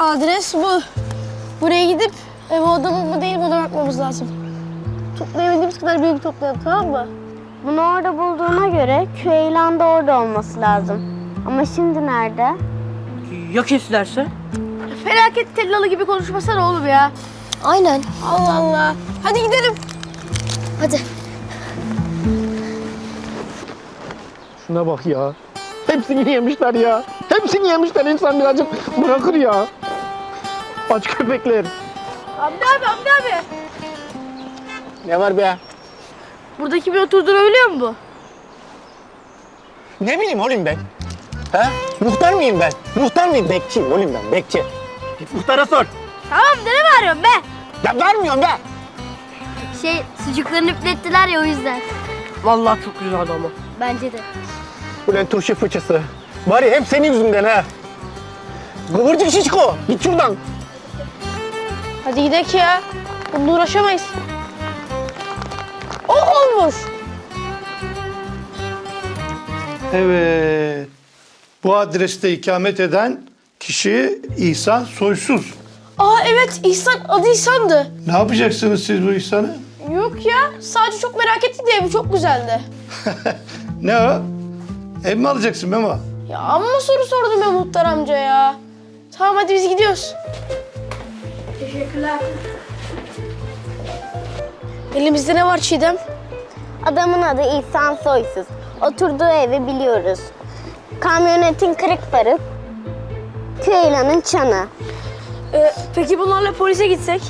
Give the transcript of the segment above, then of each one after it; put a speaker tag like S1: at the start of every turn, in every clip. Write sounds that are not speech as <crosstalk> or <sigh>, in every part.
S1: Adres bu. Buraya gidip ev odamı mı değil mi ona bakmamız lazım. Toplayabildiğimiz kadar bilgi toplayalım tamam mı?
S2: Bunu orada bulduğuna göre Küheylan da orada olması lazım. Ama şimdi nerede?
S3: Ya kestilerse?
S1: Felaket tellalı gibi konuşmasana oğlum ya.
S4: Aynen.
S1: Allah Allah. Hadi gidelim.
S4: Hadi.
S5: Şuna bak ya. Hepsini yemişler ya. Hepsini yemişler. İnsan birazcık bırakır ya. Aç köpekler.
S1: Hamdi abi Hamdi abi.
S5: Ne var be?
S1: Burada kimin oturduğunu biliyor musun?
S5: Ne bileyim oğlum ben? He? Muhtar mıyım ben? Muhtar mıyım? Bekçiyim oğlum ben. Bekçi. Git muhtara sor.
S1: Tamam ne mi arıyorsun be?
S5: Ya vermiyorum be.
S2: Şey, sucuklarını üflettiler ya o yüzden.
S3: Vallahi çok güzel ama.
S2: Bence de.
S5: Ulan turşu fıçısı. Ya hep senin yüzünden ha. Kıvırcık şişko. Git şuradan.
S1: Hadi gidelim ya. Bununla uğraşamayız. O olmuş.
S6: Evet. Bu adreste ikamet eden kişi İhsan Soysuz.
S1: Aa evet İhsan adı İhsan'dı.
S6: Ne yapacaksınız siz bu İhsan'ı?
S1: Yok ya sadece çok merak ettik diye evi çok güzeldi. <laughs>
S6: Ne o? Ev mi alacaksın Memo?
S1: Ya amma soru sordum ya muhtar amca ya. Tamam hadi biz gidiyoruz. Teşekkürler. Elimizde ne var Çiğdem?
S2: Adamın adı İhsan Soysuz. Oturduğu evi biliyoruz. Kamyonetin kırık farı. Küheylan'ın çanı.
S1: Ee, peki bunlarla polise gitsek?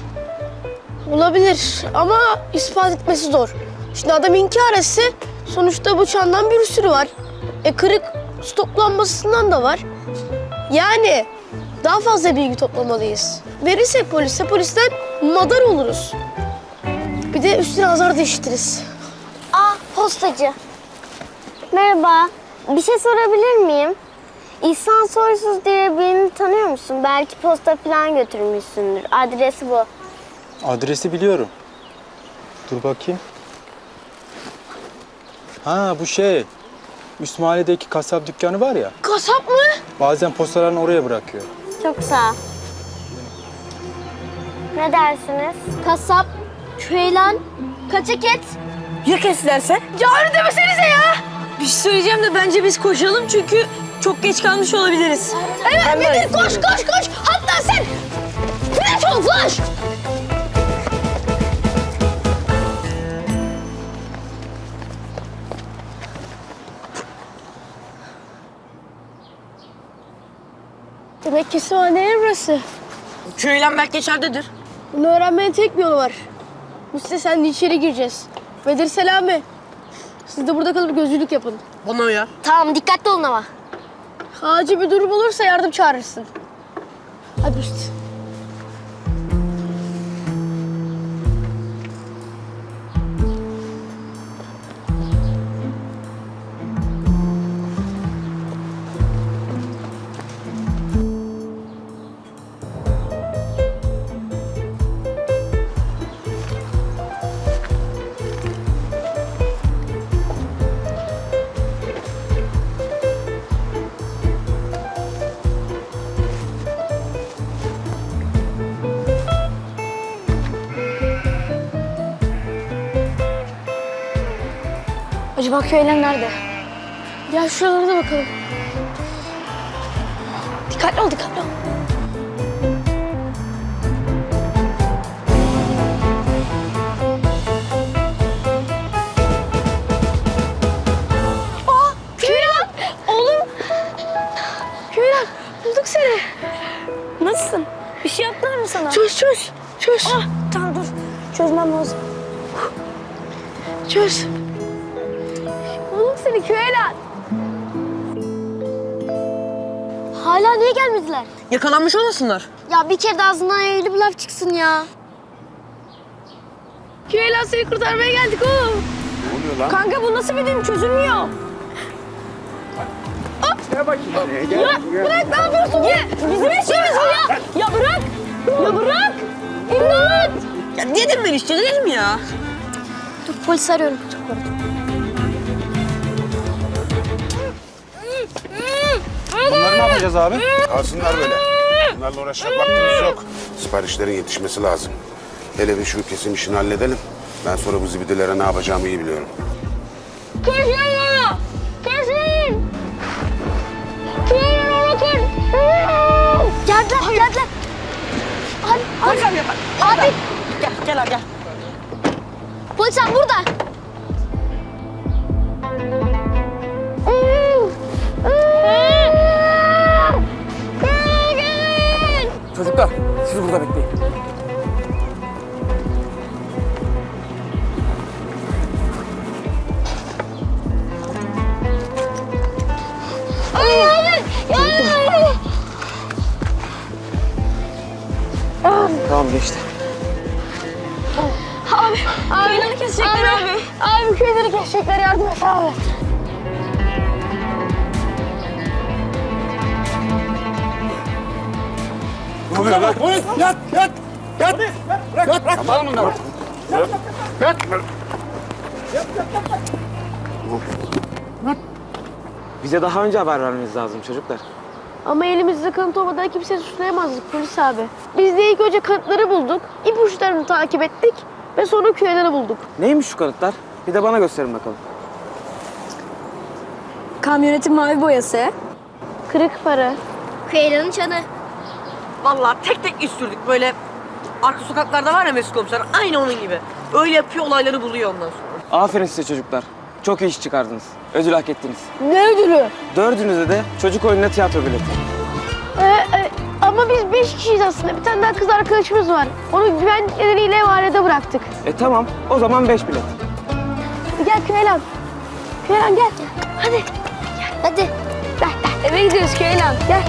S1: Olabilir ama ispat etmesi zor. Şimdi adam inkar etse sonuçta bu çandan bir sürü var. E kırık stop lambasından da var. Yani daha fazla bilgi toplamalıyız. Verirsek polise polisten madar oluruz. Bir de üstüne azar da işitiriz.
S2: Aa, postacı. Merhaba. Bir şey sorabilir miyim? İhsan Soysuz diye birini tanıyor musun? Belki posta falan götürmüşsündür. Adresi bu.
S7: Adresi biliyorum. Dur bakayım. Ha bu şey. Üst mahalledeki kasap dükkanı var ya.
S1: Kasap mı?
S7: Bazen postalarını oraya bırakıyor.
S2: Çok sağ ol. Ne dersiniz? Kasap, küheylan, kaçak et.
S3: Ya kestilerse?
S1: Cari demesenize ya.
S3: Bir şey söyleyeceğim de bence biz koşalım çünkü çok geç kalmış olabiliriz.
S1: Evet Metin koş koş koş. Hatta sen flash ol flash. Demek ki değil burası.
S3: Köylen belki içeridedir.
S1: Bunu öğrenmenin tek bir yolu var. Müste sen de içeri gireceğiz. Bedir Selami. Siz de burada kalıp gözcülük yapın.
S3: Bana uyar.
S4: Tamam dikkatli olun ama.
S1: Acil bir durum olursa yardım çağırırsın. Hadi üst. Acaba köyler nerede? Gel şuralara da bakalım. Dikkatli ol, dikkatli ol. Aa, Köylan! Oğlum! Köylan, bulduk seni.
S2: Nasılsın? Bir şey yaptılar mı sana?
S1: Çöz, çöz, çöz.
S2: Ah, tamam dur. Çözmem lazım.
S1: Çöz. Seni Köylan.
S2: Hala niye gelmediler?
S3: Yakalanmış olmasınlar.
S2: Ya bir kere de ağzından eğri bir laf çıksın ya.
S1: Köylan seni kurtarmaya geldik oğlum.
S2: Kanka bu nasıl bir düğüm çözülmüyor.
S1: Bırak ne yapıyorsun? Ya, bizim işimiz bu ya. Ya bırak. Ya bırak. İmdat.
S3: Ya dedim ben işte dedim ya.
S2: Dur polis arıyorum.
S7: Bunları ne yapacağız abi?
S8: Kalsınlar böyle. Bunlarla uğraşacak vaktimiz yok. Siparişlerin yetişmesi lazım. Hele bir şu kesim işini halledelim. Ben sonra bu zibidelere ne yapacağımı iyi biliyorum.
S2: Kesin bana! Kesin! Kesin onu kes!
S4: Geldiler, geldiler. Abi, abi, abi.
S3: Gel gel abi gel.
S4: Polis abi burada.
S7: Çocuklar siz burada bekleyin. Tamam geçti.
S3: Köyleri kesecekler abi.
S2: Abi köyleri kesecekler yardım et abi.
S8: Ne oluyor lan?
S5: Yat yat yat. Yat.
S8: Tamam mı?
S5: Yat.
S7: Bize daha önce haber vermeniz lazım çocuklar.
S1: Ama elimizde kanıt olmadan kimseyi suçlayamazdık polis abi. Biz de ilk önce kanıtları bulduk, ipuçlarını takip ettik ve sonra köyleri bulduk.
S7: Neymiş şu kanıtlar? Bir de bana gösterin bakalım.
S3: Kamyonetin mavi boyası.
S1: Kırık para.
S4: Kıyıların çanı.
S3: Vallahi tek tek iz sürdük böyle. Arka sokaklarda var ya Mesut komiser. Aynı onun gibi. Öyle yapıyor olayları buluyor ondan sonra.
S7: Aferin size çocuklar. Çok iyi iş çıkardınız. Ödül hak ettiniz.
S1: Ne ödülü?
S7: Dördünüze de çocuk oyununa tiyatro bileti.
S1: Ee, e, ama biz beş kişiyiz aslında. Bir tane daha kız arkadaşımız var. Onu güvenlik nedeniyle emanete bıraktık.
S7: E tamam o zaman beş bilet.
S1: Gel Köylan. Köylan gel. Hadi.
S4: Hadi.
S1: Eve gidiyoruz Köylan. Gel.